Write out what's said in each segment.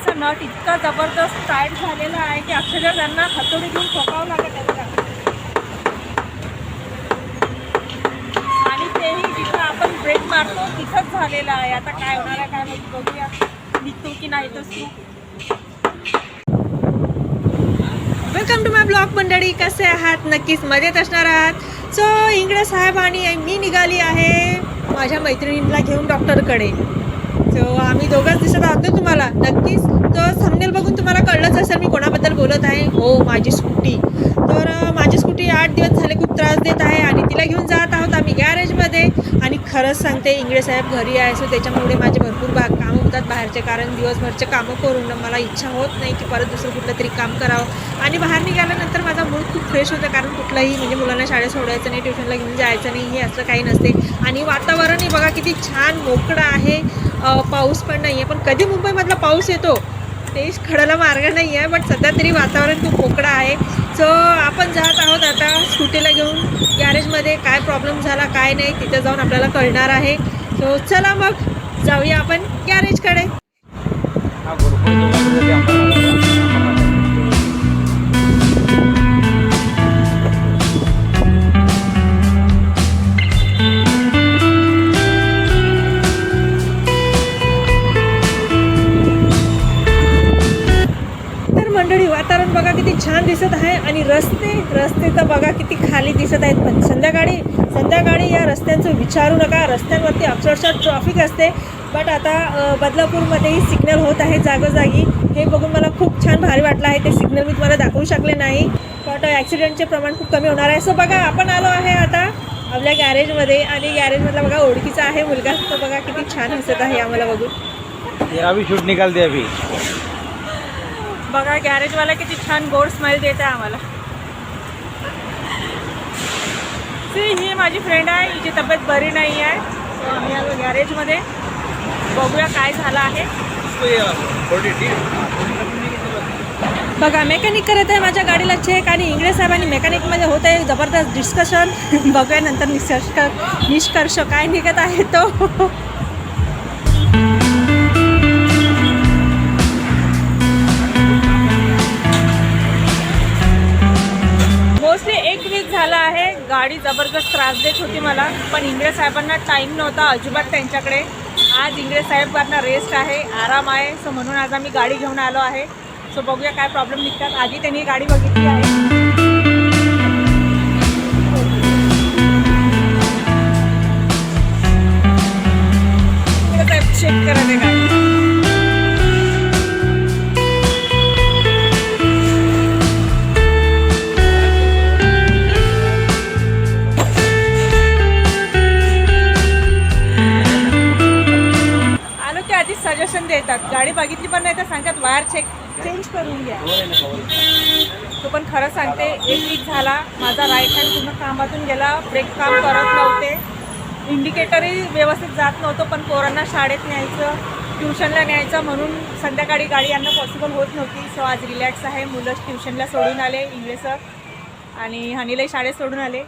गाडीचा नट इतका जबरदस्त टाईट झालेला आहे की अक्षरशः त्यांना हातोडी घेऊन ठोकावं लागत त्यांना आणि तेही जिथं आपण ब्रेक मारतो तिथंच झालेलं आहे. आता काय होणार आहे काय माहिती बघूया. निघतो की नाही तो वेलकम टू माय ब्लॉग मंडळी. कसे आहात? नक्कीच मजेत असणार आहात. सो इंगळे साहेब आणि मी निघाली आहे माझ्या मैत्रिणींना घेऊन डॉक्टरकडे सो आम्ही दोघंच दिसत आहोत ना तुम्हाला. नक्कीच तर थंबनेल बघून तुम्हाला कळलंच असेल मी कोणाबद्दल बोलत आहे. हो माझी स्कूटी तर माझी स्कूटी आठ दिवस झाले खूप त्रास देत आहे आणि तिला घेऊन जात आहोत आम्ही गॅरेजमध्ये आणि खरंच सांगते इंगळे साहेब घरी आहे सो त्याच्यामुळे माझे भरपूर भाग कामं होतात बाहेरचे कारण दिवसभरचे कामं करून मला इच्छा होत नाही की परत दुसरं कुठलं तरी काम करावं. आणि बाहेर निघाल्यानंतर माझा मूड खूप फ्रेश होतं कारण कुठलंही म्हणजे मुलांना शाळेत सोडायचं नाही ट्युशनला घेऊन जायचं नाही हे असं काही नसते. आणि वातावरणही बघा किती छान मोकळं आहे. पाऊस पण नाही आहे पण कधी मुंबईमधला पाऊस येतो तेच खडाला मार्ग नाही आहे बट सध्या तरी वातावरण खूप मोकळं आहे. सो आपण जात आहोत आता स्कूटीला घेऊन गॅरेजमध्ये काय प्रॉब्लेम झाला काय नाही तिथे जाऊन आपल्याला कळणार आहे. सो चला मग जाऊया आपण गॅरेजकडे. बघा किती छान दिसत आहे आणि रस्ते रस्ते तर बघा किती खाली दिसत आहेत. पण संध्याकाळी संध्याकाळी या रस्त्यांचं विचारू नका. रस्त्यांवरती अक्षरशः ट्रॉफिक असते. बट आता बदलापूरमध्येही सिग्नल होत आहे जागोजागी. हे बघून मला खूप छान भारी वाटलं आहे. ते सिग्नल मी तुम्हाला दाखवू शकले नाही. बट ॲक्सिडेंटचे प्रमाण खूप कमी होणार आहे. सो बघा आपण आलो आहे आता आपल्या गॅरेजमध्ये आणि गॅरेजमधला बघा ओळखीचा आहे मुलगा. तो बघा किती छान दिसत आहे आम्हाला बघून. शूट निकाल दे अभी. बघा गॅरेजवाला किती छान गोड स्माईल देत आहे आम्हाला. सी ही माझी फ्रेंड आहे हिची तब्येत बरी नाही आहे. So, आम्ही आलो गॅरेजमध्ये बघूया काय झालं आहे. बघा मेकॅनिक करत आहे माझ्या गाडीला चेक आणि इंग्रज आणि मेकॅनिकमध्ये होत आहे जबरदस्त डिस्कशन बघूया नंतर निष्कर्ष निष्कर्ष काय निघत आहे तो. गाडी जबरदस्त त्रास देत होती मला पण इंग्रज साहेबांना टाईम नव्हता अजिबात त्यांच्याकडे. आज इंग्रज साहेबांना रेस्ट आहे आराम आहे सो म्हणून आज आम्ही गाडी घेऊन आलो आहे. सो बघूया काय प्रॉब्लेम निघतात. आधी त्यांनी गाडी बघितली आहे. चेक करत आहे गाडी. सजेशन देतात. गाडी बघितली पण नाही तर सांगतात वायर चेक चेंज करून घ्या. तो पण खरं सांगते एक वीक झाला माझा राईट हँड पूर्ण कामातून गेला ब्रेक काम करत नव्हते. इंडिकेटरही व्यवस्थित जात नव्हतं पण पोरांना शाळेत न्यायचं ट्युशनला न्यायचं म्हणून संध्याकाळी गाडी यांना पॉसिबल होत नव्हती. सो आज रिलॅक्स आहे मुलं ट्युशनला सोडून आले इंग्लिश सर आणि हनीलाही शाळेत सोडून आले.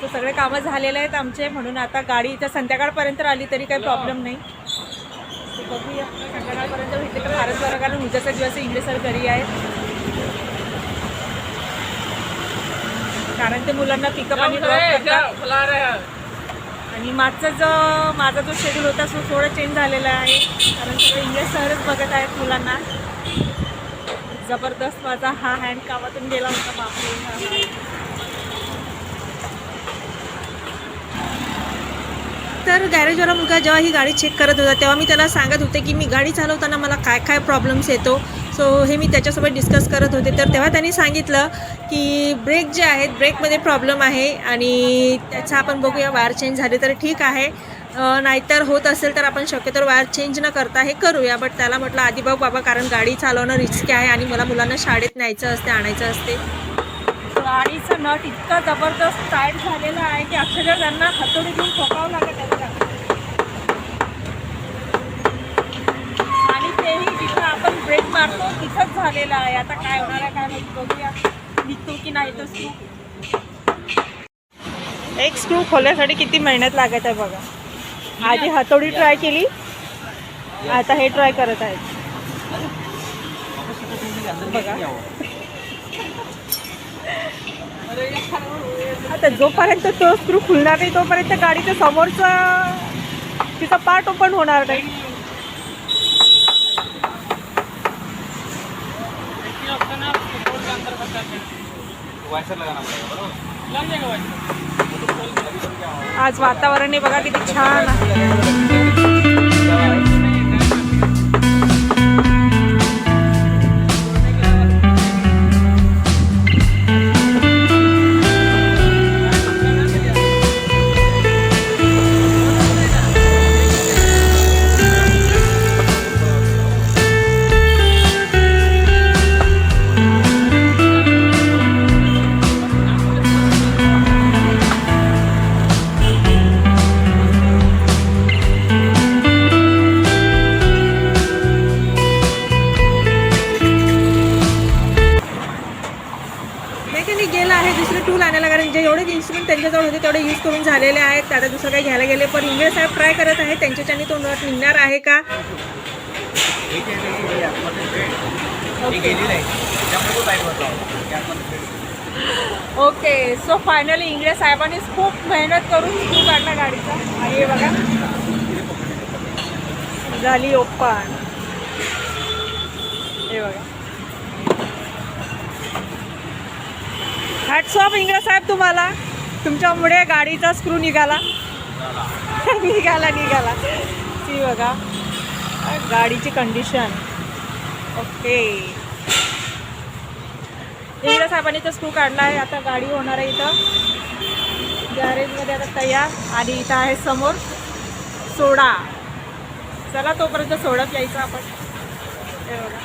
तो सगळे कामं झालेले आहेत आमचे म्हणून आता गाडी इथं संध्याकाळपर्यंत आली तरी काही प्रॉब्लेम नाही. बघूया. संध्याकाळपर्यंत भेटले तर फारच बरं कारण उद्याचा दिवस इंग्लिश सर घरी आहेत कारण ते मुलांना पिकअप आणि आणि मागचा जो माझा जो शेड्यूल होता तो थोडा चेंज झालेला आहे. कारण सगळे इंग्लिश सरच बघत आहेत मुलांना. जबरदस्त माझा हा हँड कामातून गेला होता बापरे हा hand. तर गॅरेजवाला मुलगा जेव्हा ही गाडी चेक करत होता तेव्हा मी त्याला सांगत होते की मी गाडी चालवताना मला काय काय प्रॉब्लेम्स येतो. सो हे मी त्याच्यासोबत डिस्कस करत होते. तर तेव्हा त्यांनी सांगितलं की ब्रेक जे आहेत ब्रेकमध्ये प्रॉब्लेम आहे आणि त्याचा आपण बघूया वायर चेंज झाले तर ठीक आहे. नाहीतर होत असेल तर आपण शक्यतो वायर चेंज न करता हे करूया. बट त्याला म्हटलं आधी बघ बाबा कारण गाडी चालवणं रिस्की आहे आणि मला मुलांना शाळेत न्यायचं असते आणायचं असते. गाडीचं नट इतका जबरदस्त टाईट झालेला आहे की अक्षरशः त्यांना हातोडी घेऊन ठोकावं लागत त्यांना आणि तेही जिथं आपण ब्रेक मारतो तिथंच झालेलं आहे. आता काय होणार आहे काय माहिती बघूया. निघतो की नाही तर स्क्रू एक स्क्रू खोलण्यासाठी किती मेहनत लागत आहे बघा. आधी हातोडी ट्राय केली. आता हे ट्राय करत आहेत. बघा. आता जोपर्यंत तो स्क्रू खुलणार नाही तोपर्यंत गाडीच्या समोरचा तिचा पार्ट ओपन होणार नाही. आज वातावरण आहे बघा किती छान आहे. इन्स्ट्रुमेंट होते तेवढे यूज करून झालेले आहेत. आता दुसरं काही घ्यायला गेले पण इंग्रज साहेब ट्राय करत आहे त्यांच्याच्यानी तो नट निघणार आहे का? ओके सो फायनली इंग्रज साहेबांनी खूप मेहनत करून स्क्रू काढला गाडीचा. आणि हे बघा. झाली ओपन. हे बघा. हॅट्स ऑफ इंग्रज साहेब तुम्हाला. तुमच्यामुळे गाडीचा स्क्रू निघाला. निघाला निघाला. ती बघा. गाडीची कंडिशन ओके इंग्रज साहेबांनी तर स्क्रू काढला आहे आता गाडी होणार आहे इथं. गॅरेजमध्ये आता तयार. आणि इथं आहे समोर सोडा. चला तोपर्यंत सोडा प्यायचा आपण. हे बघा.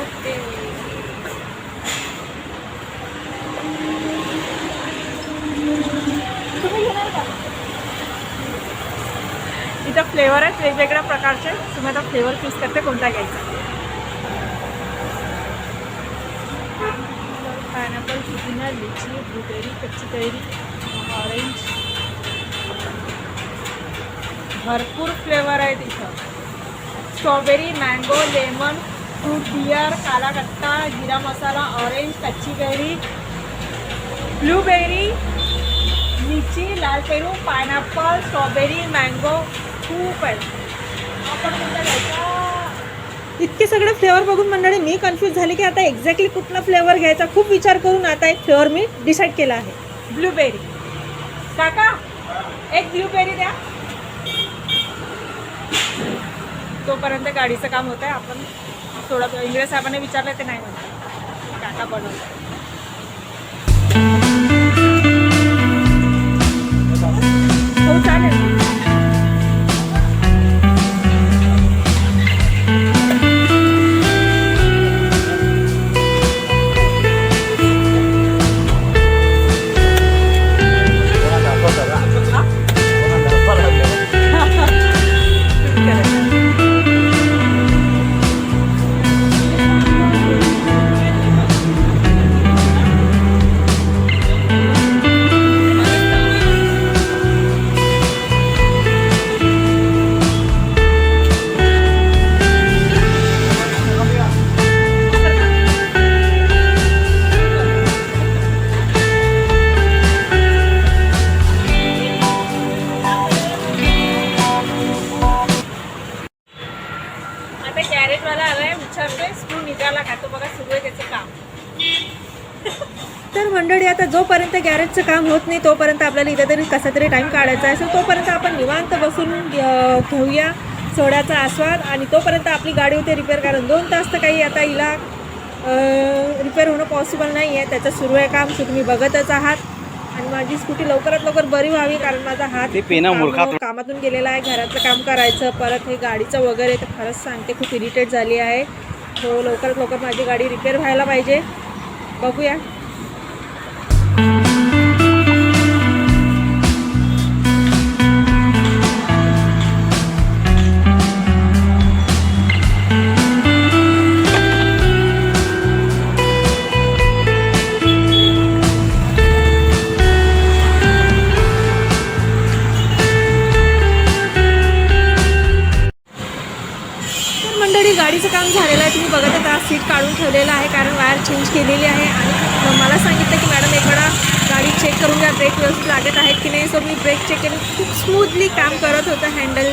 ओके तुम्ही घेणार का बऱ्याच वेगवेगळ्या प्रकारचे तुम्ही आता फ्लेवर चूज करते कोणता घ्यायचा? पायनॅपल पुदिना लिची ब्लूबेरी कच्ची कैरी ऑरेंज भरपूर फ्लेवर आहेत इथं. Strawberry mango lemon fruit beer kala khatta jeera मसाला ऑरेंज कच्ची कैरी. ब्लूबेरी लिची लाल पेरू पायनॅपल स्ट्रॉबेरी मँगो खूप आहेत. इतके सगळे फ्लेवर बघून मंडळी मी कन्फ्यूज झाले की आता एक्झॅक्टली कुठला फ्लेवर घ्यायचा? खूप विचार करून आता एक फ्लेवर मी डिसाईड केला आहे. ब्लूबेरी. काका एक ब्लूबेरी द्या. तोपर्यंत गाडीचं काम होतं आहे आपण थोडं इंग्रज साहेबांनी विचारलं ते नाही म्हणतात काका बनवतात हो चालेल. स्क्रू निघाला का तो बघा सुरू आहे त्याचं काम. तर मंडळी आता जोपर्यंत गॅरेजचं काम होत नाही तोपर्यंत आपल्याला इथं तरी कसा तरी टाईम काढायचा आहे. सो तोपर्यंत आपण निवांत बसून घेऊया सोड्याचा आस्वाद आणि तोपर्यंत आपली गाडी होते रिपेअर कारण दोन तास तर काही आता हिला रिपेअर होणं पॉसिबल नाही आहे त्याचं सुरू आहे काम तुम्ही बघतच आहात. आणि माझी स्कूटी लवकरात लवकर बरी व्हावी कारण माझा हात कामातून गेलेला आहे. घरातलं काम करायचं परत हे गाडीचं वगैरे तर खरंच सांगते खूप इरिटेट झाली आहे. हो लवकरात लवकर माझी गाडी रिपेअर व्हायला पाहिजे. बघूया. सीट काढून ठेवलेलं आहे कारण वायर चेंज केलेली आहे. आणि मला सांगितलं की मॅडम एक वेळा गाडी चेक करून घ्या ब्रेक व्यवस्थित लागत आहेत की नाही. सो मी ब्रेक चेक केले. खूप स्मूथली काम करत होतं हँडल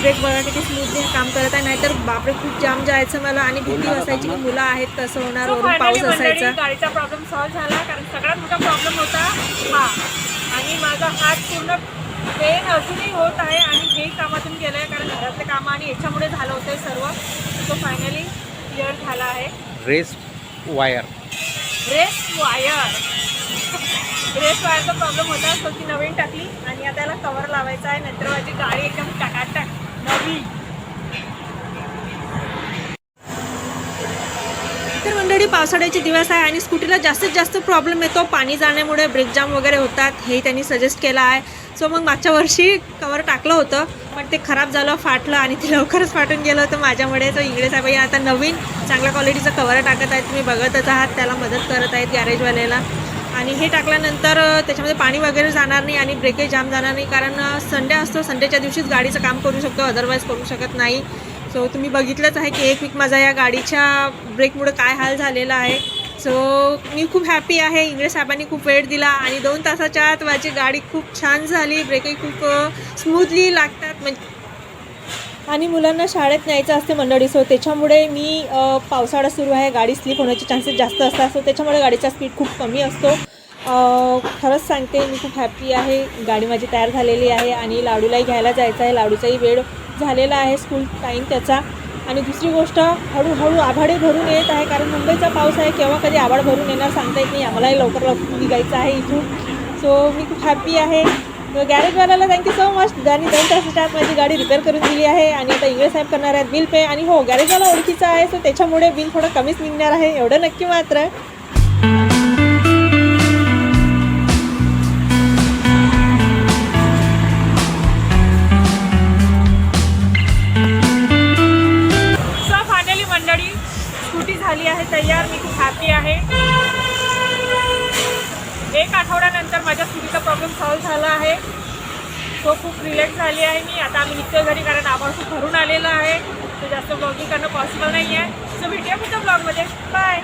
ब्रेक बघा किती स्मूथली काम करत आहे. नाहीतर बापरे खूप जाम जायचं मला. आणि भीती असायची की मुलं आहेत कसं होणार? वरून पाऊस असायचा. गाडीचा प्रॉब्लेम सॉल्व्ह झाला. कारण सगळ्यात मोठा प्रॉब्लेम होता हा. आणि माझा हात पूर्ण पेन अजूनही होत आहे. आणि हेही कामातून गेलं आहे कारण घरातले कामं आणि याच्यामुळे झालं होतं सर्व. तो फायनली क्लिअर झाला आहे. Race wire. Race wire. Race वायरचा प्रॉब्लेम होता तो ती नवीन टाकली आणि आता याला कवर लावायचा आहे नंतर माझी गाडी एकदम टकाटक नवी. तर मंडळी पावसाळ्याचे दिवस आहे आणि स्कूटीला जास्तीत जास्त प्रॉब्लेम येतो. पाणी जाण्यामुळे ब्रेक जाम वगैरे होतात हे त्यांनी सजेस्ट केलं आहे. सो मग मागच्या वर्षी कवर टाकलं होतं पण ते खराब झालं फाटलं आणि ते लवकरच फाटून गेलं होतं माझ्यामुळे. तो इंगळे साहेब आता नवीन चांगल्या क्वालिटीचं कवर टाकत आहेत. तुम्ही बघतच आहात त्याला मदत करत आहेत गॅरेजवाल्याला आणि हे टाकल्यानंतर त्याच्यामध्ये पाणी वगैरे जाणार नाही आणि ब्रेकेज जाम जाणार नाही. कारण संडे असतो संडेच्या दिवशीच गाडीचं काम करू शकतो अदरवाईज करू शकत नाही. सो तुम्ही बघितलंच आहे की एक वीक माझा या गाडीच्या ब्रेकमुळं काय हाल झालेला आहे. सो मी खूप हॅपी आहे. इंग्रज साहेबांनी खूप वेळ दिला आणि दोन तासाच्या आत माझी गाडी खूप छान झाली. ब्रेकही खूप स्मूथली लागतात. म्हणजे आणि मुलांना शाळेत न्यायचं असते मंडळी. सो त्याच्यामुळे मी पावसाळा सुरू आहे. गाडी स्लिप होण्याचे चान्सेस जास्त असतात. सो त्याच्यामुळे गाडीचा स्पीड खूप कमी असतो. खरंच सांगते मी खूप हॅप्पी आहे. गाडी माझी तयार झालेली आहे आणि लाडूलाही घ्यायला जायचं आहे. लाडूचाही वेळ झालेला आहे स्कूल टाईम त्याचा. आणि दुसरी गोष्ट हळूहळू आभाडे भरून येत आहे कारण मुंबईचा पाऊस आहे केव्हा कधी आभाड भरून येणार सांगता येत नाही. आम्हालाही लवकर लवकर निघायचं आहे इथून. सो मी खूप हॅप्पी आहे. गॅरेजवाल्याला थँक्यू सो मच त्यांनी दोन तासाच्या आत माझी गाडी रिपेअर करून दिली आहे. आणि आता इंग्रज साहेब करणार आहेत. बिल पे आणि हो गॅरेजवाला ओळखीचा आहे सो त्याच्यामुळे बिल थोडं कमीच निघणार आहे. एवढं नक्की मात्र. माझ्या स्कूटीचा प्रॉब्लेम सॉल्व्ह झाला आहे. तो खूप रिलॅक्स झाली आहे मी. आता आम्ही निघतो घरी कारण आभाळ खूप भरून आलेलं आहे. तर जास्त ब्लॉगिंग करणं पॉसिबल नाही आहे सो भेटूया पुढच्या ब्लॉगमध्ये बाय